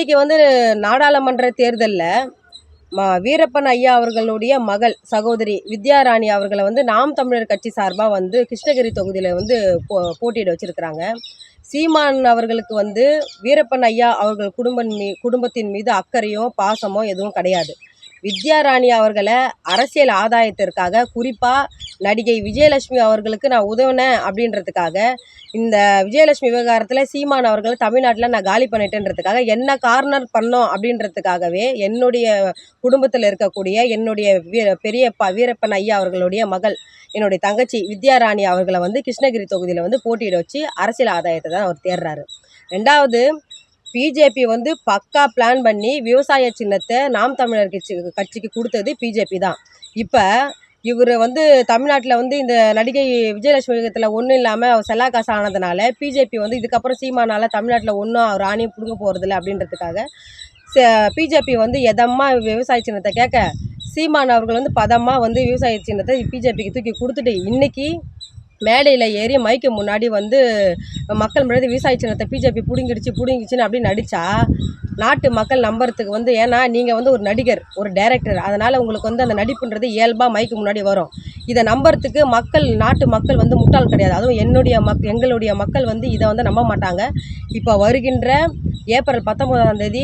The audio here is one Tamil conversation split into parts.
இன்றைக்கி வந்து நாடாளுமன்ற தேர்தலில் ம வீரப்பன் ஐயா அவர்களுடைய மகள் சகோதரி வித்யாராணி அவர்களை வந்து நாம் தமிழர் கட்சி சார்பாக வந்து கிருஷ்ணகிரி தொகுதியில் வந்து போ போட்டியிட வச்சுருக்கிறாங்க. சீமான் அவர்களுக்கு வந்து வீரப்பன் ஐயா அவர்கள் குடும்பம் மீ குடும்பத்தின் மீது அக்கறையோ பாசமோ எதுவும் கிடையாது. வித்யாராணி அவர்களை அரசியல் ஆதாயத்திற்காக குறிப்பாக நடிகை விஜயலட்சுமி அவர்களுக்கு நான் உதவினேன் அப்படின்றதுக்காக இந்த விஜயலட்சுமி விவகாரத்தில் சீமான் அவர்களை தமிழ்நாட்டில் நான் காலி பண்ணிட்டேன்றதுக்காக என்ன கார்னர் பண்ணோம் அப்படின்றதுக்காகவே என்னுடைய குடும்பத்தில் இருக்கக்கூடிய என்னுடைய வீர பெரியப்பா வீரப்பன் ஐயா அவர்களுடைய மகள் என்னுடைய தங்கச்சி வித்யாராணி அவர்களை வந்து கிருஷ்ணகிரி தொகுதியில் வந்து போட்டியிட வச்சு அரசியல் ஆதாயத்தை தான் அவர் தேடுறாரு. ரெண்டாவது பிஜேபி வந்து பக்கா பிளான் பண்ணி விவசாய சின்னத்தை நாம் தமிழர் கட்சி கட்சிக்கு கொடுத்தது பிஜேபி தான். இப்போ இவர் வந்து தமிழ்நாட்டில் வந்து இந்த நடிகை விஜயலட்சுமி விகத்தில் ஒன்றும் இல்லாமல் செல்லா காசு ஆனதுனால பிஜேபி வந்து இதுக்கப்புறம் சீமானால் தமிழ்நாட்டில் ஒன்றும் அவர் ஆணையும் பிடுங்க போகிறதில்ல அப்படின்றதுக்காக பிஜேபி வந்து எதமாக விவசாய சின்னத்தை கேட்க சீமான் அவர்கள் வந்து பதமாக வந்து விவசாய சின்னத்தை பிஜேபிக்கு தூக்கி கொடுத்துட்டு இன்றைக்கி மேடையில் ஏறி மைக்கு முன்னாடி வந்து மக்கள் முன்னாடி விவசாய சின்னத்தை பிஜேபி பிடுங்கிடுச்சு பிடுங்கிடுச்சின்னு அப்படி நடித்தா நாட்டு மக்கள் நம்புறதுக்கு வந்து ஏன்னா நீங்கள் வந்து ஒரு நடிகர் ஒரு டைரக்டர் அதனால் உங்களுக்கு வந்து அந்த நடிப்புன்றது இயல்பாக மைக்கு முன்னாடி வரும். இதை நம்புறதுக்கு மக்கள் நாட்டு மக்கள் வந்து முட்டாள் கிடையாது. அதுவும் என்னுடைய மக் எங்களுடைய மக்கள் வந்து இதை வந்து நம்ப மாட்டாங்க. இப்போ வருகின்ற ஏப்ரல் பத்தொம்போதாம் தேதி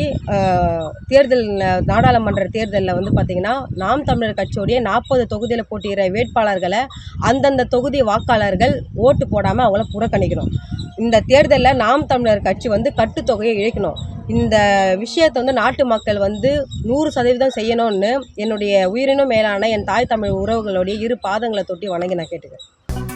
தேர்தல் நாடாளுமன்ற தேர்தலில் வந்து பார்த்திங்கன்னா நாம் தமிழர் கட்சியோடைய நாற்பது தொகுதியில் போட்டியிட வேட்பாளர்களை அந்தந்த தொகுதி வாக்காளர்கள் ஓட்டு போடாமல் அவங்கள புறக்கணிக்கணும். இந்த தேர்தலில் நாம் தமிழர் கட்சி வந்து கட்டுத்தொகையை இழைக்கணும். இந்த விஷயத்தை வந்து நாட்டு மக்கள் வந்து நூறு சதவீதம் செய்யணும்னு என்னுடைய உயிரினும் மேலான என் தாய் தமிழ் உறவுகளுடைய இரு பாதங்களை தொட்டி வணங்கி நான் கேட்டுக்கிறேன்.